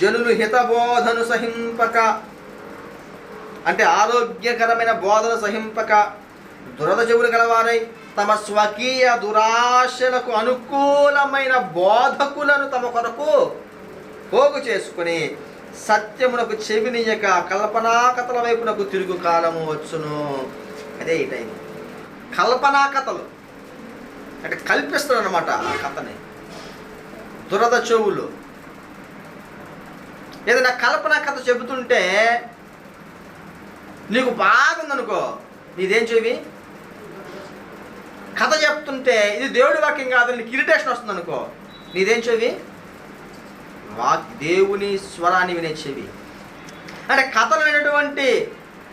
జనులు హితబోధను సహింపక అంటే ఆరోగ్యకరమైన బోధన సహింపక దురద చెవులు గలవారై తమ స్వకీయ దురాశలకు అనుకూలమైన బోధకులను తమ కొరకు పోగు చేసుకుని సత్యమునకు చెవినియక కల్పనా కథల వైపునకు తిరుగు కాలము వచ్చును. అదే ఈ టైం. కల్పనా కథలు అంటే కల్పిస్తాడు అనమాట ఆ కథని. దురద చెవులు. ఏదైనా కల్పన కథ చెబుతుంటే నీకు బాగుందనుకో. నీదేం చెవి కథ చెప్తుంటే ఇది దేవుడి వాక్యం కాదు నీకు ఇరిటేషన్ వస్తుంది అనుకో నీదేం చెవి వాక్ దేవుని స్వరాన్ని వినే చెవి అంటే కథలు వినేటువంటి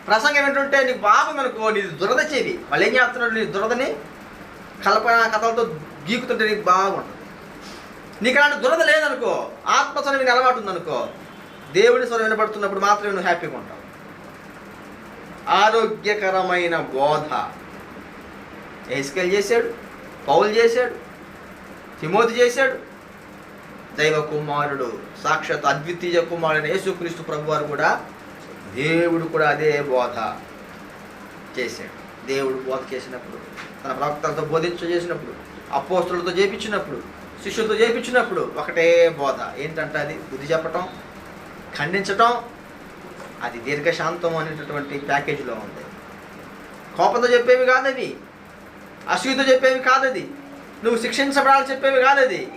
ప్రసంగం ఏంటంటే నీకు బాగుందనుకో నీది దురద చెవి వాళ్ళు ఏం చేస్తున్నాడు నీ దురదని కల్పన కథలతో గీకుతుంటే నీకు బాగుంటుంది. నీకు అలాంటి దురద లేదనుకో ఆత్మస్వరం విని అలవాటు ఉందనుకో దేవుని స్వరం వినపడుతున్నప్పుడు మాత్రమే నువ్వు హ్యాపీగా ఉంటావు. ఆరోగ్యకరమైన బోధ. ఏసుకెళ్ళి చేశాడు పౌలు చేశాడు తిమోతి చేశాడు. దైవ కుమారుడు సాక్షాత్ అద్వితీయ కుమారుడు యేసుక్రీస్తు ప్రభు వారు కూడా దేవుడు కూడా అదే బోధ చేశాడు. దేవుడు బోధ చేసినప్పుడు తన ప్రవక్తలతో బోధించ చేసినప్పుడు అపోస్తులతో చేపించినప్పుడు శిష్యులతో చేపించినప్పుడు ఒకటే బోధ. ఏంటంటే అది? బుద్ధి చెప్పటం ఖండించటం అది దీర్ఘశాంతం అనేటటువంటి ప్యాకేజీలో ఉంది. కోపంతో చెప్పేవి కాదు అది అసూయతో చెప్పేవి కాదు అది నువ్వు శిక్షించబడాలని చెప్పేవి కాదు అది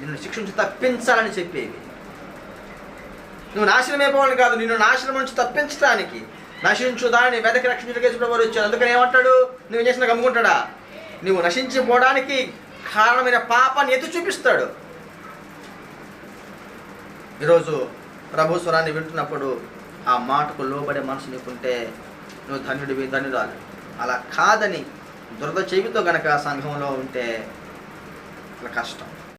నిన్ను శిక్షించి తప్పించాలని చెప్పేవి. నువ్వు నాశనం అయిపోవాలని కాదు. నిన్ను నాశనం నుంచి తప్పించడానికి నశించు దానిని వెదకి రక్షించడానికి వారు వచ్చారు అందుకని ఏమంటాడు? నువ్వు చేసిన గమ్ముకుంటాడా? నువ్వు నశించిపోవడానికి కారణమైన పాపాన్ని ఎత్తి చూపిస్తాడు. ఈరోజు ప్రభు స్వరాన్ని వింటున్నప్పుడు ఆ మాటకు లోబడే మనసు నీకుంటే నువ్వు ధన్యుడివి ధన్యురాలు. అలా కాదని దురద చెవితో గనక సంఘంలో ఉంటే కష్టం.